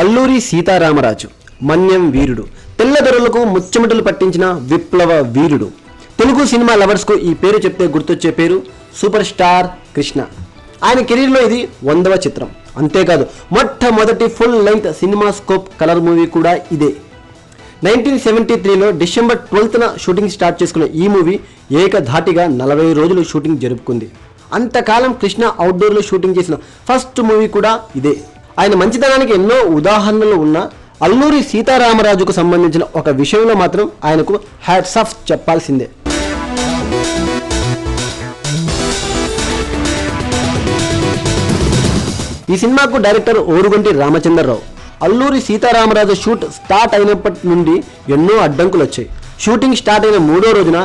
అల్లూరి సీతారామరాజు మన్యం వీరుడు. తెల్లదొరలకు ముచ్చమటలు పట్టించిన విప్లవ వీరుడు. తెలుగు సినిమా లవర్స్కు ఈ పేరు చెప్తే గుర్తొచ్చే పేరు సూపర్ స్టార్ కృష్ణ. ఆయన కెరీర్లో ఇది వందవ చిత్రం. అంతేకాదు మొట్టమొదటి full length cinema scope colour movie కూడా ఇదే. నైన్టీన్ సెవెంటీ త్రీలో డిసెంబర్ ట్వెల్త్న షూటింగ్ స్టార్ట్ చేసుకున్న ఈ మూవీ ఏకధాటిగా నలభై రోజులు షూటింగ్ జరుపుకుంది. అంతకాలం కృష్ణ అవుట్డోర్లో షూటింగ్ చేసిన ఫస్ట్ మూవీ కూడా ఇదే. ఆయన మంచితనానికి ఎన్నో ఉదాహరణలు ఉన్న అల్లూరి సీతారామరాజుకు సంబంధించిన ఒక విషయంలో మాత్రం ఆయనకు హ్యాట్స్ ఆఫ్ చెప్పాల్సిందే. ఈ సినిమాకు director Oruganti Ramachandrarao. Alluri Sitaramaraju shoot start అయినప్పటి నుండి ఎన్నో అడ్డంకులు వచ్చాయి. షూటింగ్ స్టార్ట్ అయిన మూడో రోజున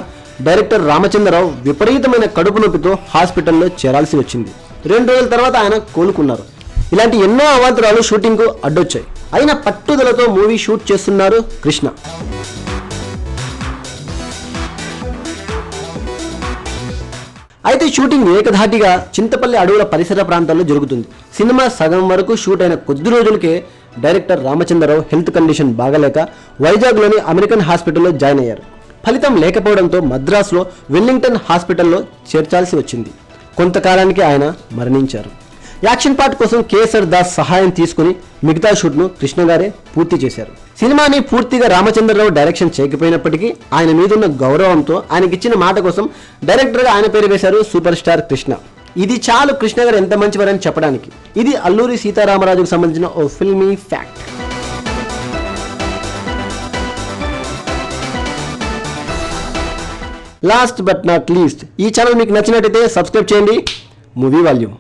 డైరెక్టర్ రామచంద్రరావు విపరీతమైన కడుపు నొప్పితో హాస్పిటల్లో చేరాల్సి వచ్చింది. రెండు రోజుల తర్వాత ఆయన కోలుకున్నారు. ఇలాంటి ఎన్నో అవాంతరాలు షూటింగ్కు అడ్డొచ్చాయి. అయినా పట్టుదలతో మూవీ షూట్ చేస్తున్నారు కృష్ణ. అయితే షూటింగ్ ఏకధాటిగా చింతపల్లి అడవుల పరిసర ప్రాంతాల్లో జరుగుతుంది. సినిమా సగం వరకు షూట్ అయిన కొద్ది రోజులకే డైరెక్టర్ రామచంద్రరావు హెల్త్ కండిషన్ బాగలేక వైజాగ్లోని అమెరికన్ హాస్పిటల్లో జాయిన్ అయ్యారు. ఫలితం లేకపోవడంతో మద్రాసులో వెల్లింగ్టన్ హాస్పిటల్లో చేర్చాల్సి వచ్చింది. కొంతకాలానికి ఆయన మరణించారు. యాక్షన్ పార్ట్ కోసం కేసర్ దాస్ సహాయం తీసుకుని మిగతా షూట్ను కృష్ణ గారే పూర్తి చేశారు. సినిమాని పూర్తిగా రామచంద్రరావు డైరెక్షన్ చేయకపోయినప్పటికీ ఆయన మీదున్న గౌరవంతో ఆయనకిచ్చిన మాట కోసం డైరెక్టర్గా ఆయన పేరు వేశారు సూపర్ స్టార్ కృష్ణ. ఇది చాలు కృష్ణ గారు ఎంత మంచివారని చెప్పడానికి. ఇది అల్లూరి సీతారామరాజుకు సంబంధించిన ఓ filmy fact. Last but not least ఈ ఛానల్ మీకు నచ్చినట్టయితే సబ్స్క్రైబ్ చేయండి. Movie volume.